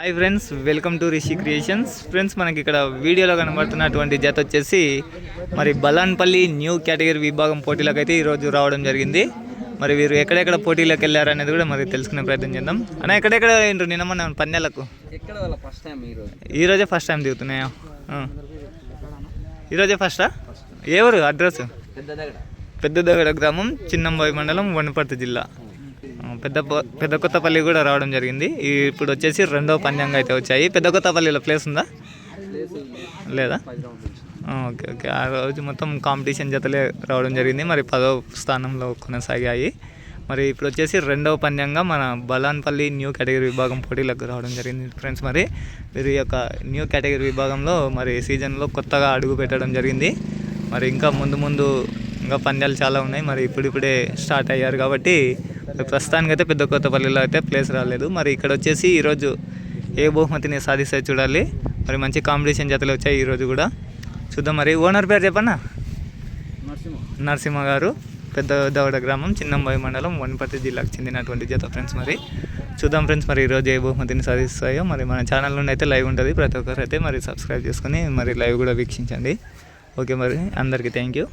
Hi friends welcome to Rishi creations friends మనకి ఇక్కడ వీడియోలో కనబడుతున్నటువంటి జత వచ్చేసి మరి బలాన్పల్లి న్యూ కేటగిరీ విభాగం పోటీలకు అయితే ఈరోజు రావడం జరిగింది. మరి వీరు ఎక్కడెక్కడ పోటీలకు వెళ్ళారు అనేది కూడా మరి తెలుసుకునే ప్రయత్నం చేద్దాం. అన్న ఎక్కడెక్కడ ఏంటో నిన్న పందాలకు ఫస్ట్ టైం ఈరోజు ఫస్ట్ టైం దిగుతున్నాయా. ఈరోజే ఫస్టా ఊరు? అడ్రస్? పెద్ద దగ్గర పెద్దదగడ గ్రామం చిన్నంబాయి మండలం వనపర్తి జిల్లా. పెద్ద ప- పెద్ద కొత్తపల్లి కూడా రావడం జరిగింది. ఈ ఇప్పుడు వచ్చేసి రెండవ పంద్యంగా అయితే వచ్చాయి. పెద్ద కొత్తపల్లిలో ప్లేస్ ఉందా? లేదా? Okay okay. ఆ రోజు మొత్తం కాంపిటీషన్ జతలే రావడం జరిగింది. మరి పదో స్థానంలో కొనసాగాయి. మరి ఇప్పుడు వచ్చేసి రెండవ పంద్యంగా మన బలాన్పల్లి న్యూ కేటగిరీ విభాగం పోటీలకు రావడం జరిగింది ఫ్రెండ్స్ మరి వీరి యొక్క న్యూ కేటగిరీ విభాగంలో మరి సీజన్లో కొత్తగా అడుగు పెట్టడం జరిగింది. మరి ఇంకా ముందు ముందు ఇంకా పంద్యాలు చాలా ఉన్నాయి. మరి ఇప్పుడిప్పుడే స్టార్ట్ అయ్యారు కాబట్టి ప్రస్తుతానికి అయితే పెద్ద కొత్తపల్లిలో అయితే ప్లేస్ రాలేదు. మరి ఇక్కడ వచ్చేసి ఈరోజు ఏ బహుమతిని సాధిస్తే చూడాలి. మరి మంచి కాంపిటీషన్ జతలు వచ్చాయి ఈరోజు కూడా. చూద్దాం మరి. ఓనర్ పేరు చెప్పన్నా? నరసింహ నరసింహ గారు. పెద్ద దవడ గ్రామం చిన్నంబాయి మండలం వనపర్తి జిల్లాకు చెందినటువంటి జత ఫ్రెండ్స్ మరి. చూద్దాం ఫ్రెండ్స్ మరి ఈరోజు ఏ బహుమతిని సాధిస్తాయో మరి మన ఛానల్ నుండి అయితే లైవ్ ఉంటుంది. ప్రతి ఒక్కరు అయితే మరి సబ్స్క్రైబ్ చేసుకొని మరి లైవ్ కూడా వీక్షించండి. ఓకే మరి అందరికీ థ్యాంక్ యూ